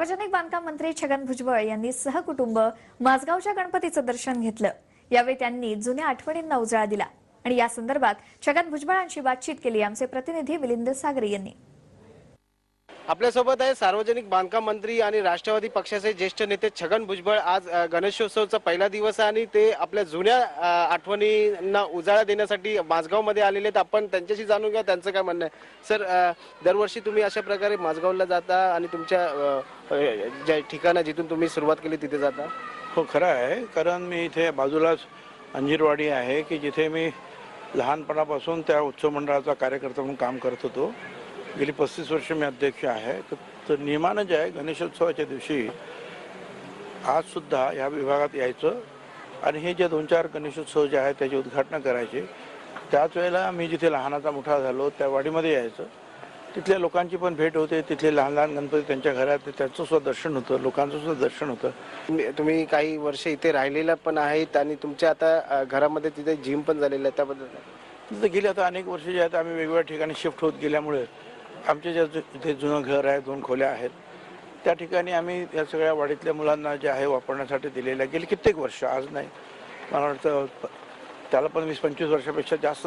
सार्वजनिक बांधकाम मंत्री छगन भुजबळ यांनी सहकुटुंब माझगावच्या गणपतीचं दर्शन घेतलं. यावेळी त्यांनी जुन्या आठवणींना उजाळा दिला. आणि या संदर्भात छगन भुजबळांशी बातचीत केली आमचे प्रतिनिधी मिलिंद सागरे यांनी. आपल्यासोबत आहे सार्वजनिक बांधकाम मंत्री आणि राष्ट्रवादी पक्षाचे ज्येष्ठ नेते छगन भुजबळ. आज गणेशोत्सवचा पहिला दिवस आहे आणि ते आपल्या जुन्या आठवणींना उजाळा देण्यासाठी माझगावमध्ये आलेले आहेत. आपण त्यांच्याशी जाणून घ्या त्यांचं काय म्हणणं आहे? सर दरवर्षी तुम्ही अशा प्रकारे माझगावला जाता आणि तुमच्या ज्या ठिकाणं जिथून तुम्ही सुरुवात केली तिथे जाता? हो खरं आहे. कारण मी इथे बाजूलाच अंजीरवाडी आहे की जिथे मी लहानपणापासून त्या उत्सव मंडळाचा कार्यकर्ता म्हणून काम करत होतो. गेली पस्तीस वर्ष मी अध्यक्ष आहे. तर- नियमानं जे आहे गणेशोत्सवाच्या दिवशी आजसुद्धा ह्या विभागात यायचं. आणि हे जे दोन चार गणेशोत्सव जे आहेत त्याचे उद्घाटनं करायचे. त्याच वेळेला मी जिथे लहानाचा मोठा झालो त्या वाडीमध्ये यायचं. तिथल्या लोकांची पण भेट होते. तिथले लहान लहान गणपती त्यांच्या घरात त्यांचं सुद्धा दर्शन होतं लोकांचं सुद्धा दर्शन होतं. तुम्ही काही वर्ष इथे राहिलेला पण आहेत आणि तुमच्या आता घरामध्ये तिथे जिम पण झालेलं आहे त्याबद्दल? तिथं गेले आता अनेक वर्ष जे आहेत आम्ही वेगवेगळ्या ठिकाणी शिफ्ट होत गेल्यामुळे आमचे जे जु- इथे जुनं घर आहे दोन खोल्या आहेत त्या ठिकाणी आम्ही या सगळ्या वाडीतल्या मुलांना जे आहे वापरण्यासाठी दिलेल्या गेली कित्येक वर्ष आज नाही. मला वाटतं त्याला पण वीस पंचवीस वर्षापेक्षा जास्त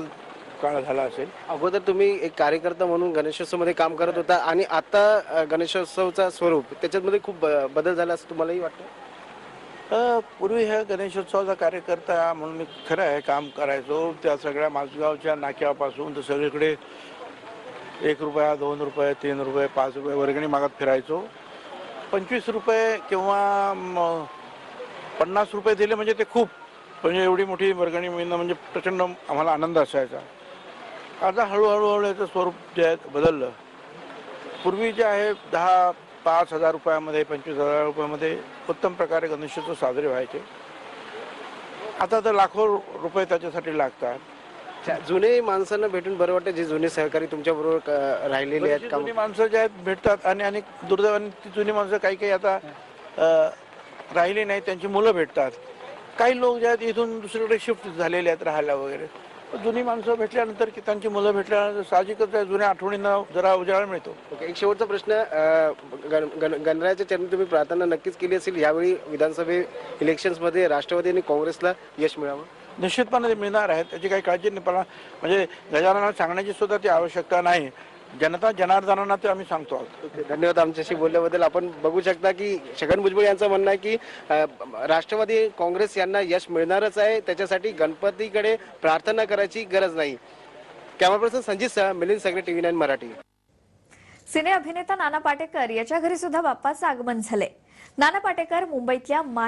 काळ झाला असेल. अगोदर तुम्ही एक कार्यकर्ता म्हणून गणेशोत्सवमध्ये काम करत होता आणि आता गणेशोत्सवचा स्वरूप त्याच्यामध्ये खूप बदल झाला असं तुम्हालाही वाटतं? पूर्वी ह्या गणेशोत्सवाचा कार्यकर्ता म्हणून मी खरं आहे काम करायचो. त्या सगळ्या माझगावच्या नाक्यापासून तर सगळीकडे एक रुपया दोन रुपये तीन रुपये पाच रुपये वर्गणी मागत फिरायचो. पंचवीस रुपये किंवा पन्नास रुपये दिले म्हणजे ते खूप. म्हणजे एवढी मोठी वर्गणी मिळणं म्हणजे प्रचंड आम्हाला आनंद असायचा. आता हळूहळू हळू याचं स्वरूप जे आहे बदललं. पूर्वी जे आहे दहा पाच हजार रुपयामध्ये पंचवीस हजार रुपयामध्ये उत्तम प्रकारे गणेशोत्सव साजरे व्हायचे. आता तर लाखो रुपये त्याच्यासाठी लागतात. जुने माणसांना भेटून बरं वाटतं जे जुने सहकारी तुमच्या बरोबर राहिलेले आहेत जुनी माणसं जे आहेत भेटतात आणि अनेक दुर्दैवाने ती जुनी माणसं काही काही आता राहिली नाही त्यांची मुलं भेटतात. काही लोक जे आहेत इथून दुसरीकडे शिफ्ट झालेले आहेत राहायला वगैरे. जुनी माणसं भेटल्यानंतर की त्यांची मुलं भेटल्यानंतर साहजिकच जुन्या आठवणींना जरा उजाळा मिळतो. ओके एक शेवटचा प्रश्न गणरायाच्या चरणी तुम्ही प्रार्थना नक्कीच केली असेल यावेळी विधानसभे इलेक्शन्समध्ये राष्ट्रवादी आणि काँग्रेसला यश मिळावं? निश्चितपणे ते मिळणार आहेत. त्याची काही काळजी नाही. पण म्हणजे गजाननाला सांगण्याची सुद्धा ती आवश्यकता नाही. जनता जनार्दनांना ते आम्ही सांगतो आहोत. धन्यवाद आमच्याशी बोलल्याबद्दल. आपण बघू शकता की छगन भुजबळ यांचं म्हणणं आहे की राष्ट्रवादी काँग्रेस यांना यश मिळणारच आहे. त्याच्यासाठी गणपतीकडे प्रार्थना करायची गरज नाही. कॅमेरा पर्सन संजित सह मिलिंद सगळे टीव्ही नाईन मराठी. सिने अभिनेता नाना पाटेकर याच्या घरी सुद्धा बाप्पाचं आगमन झालंय. नाना पाटेकर मुंबईतल्या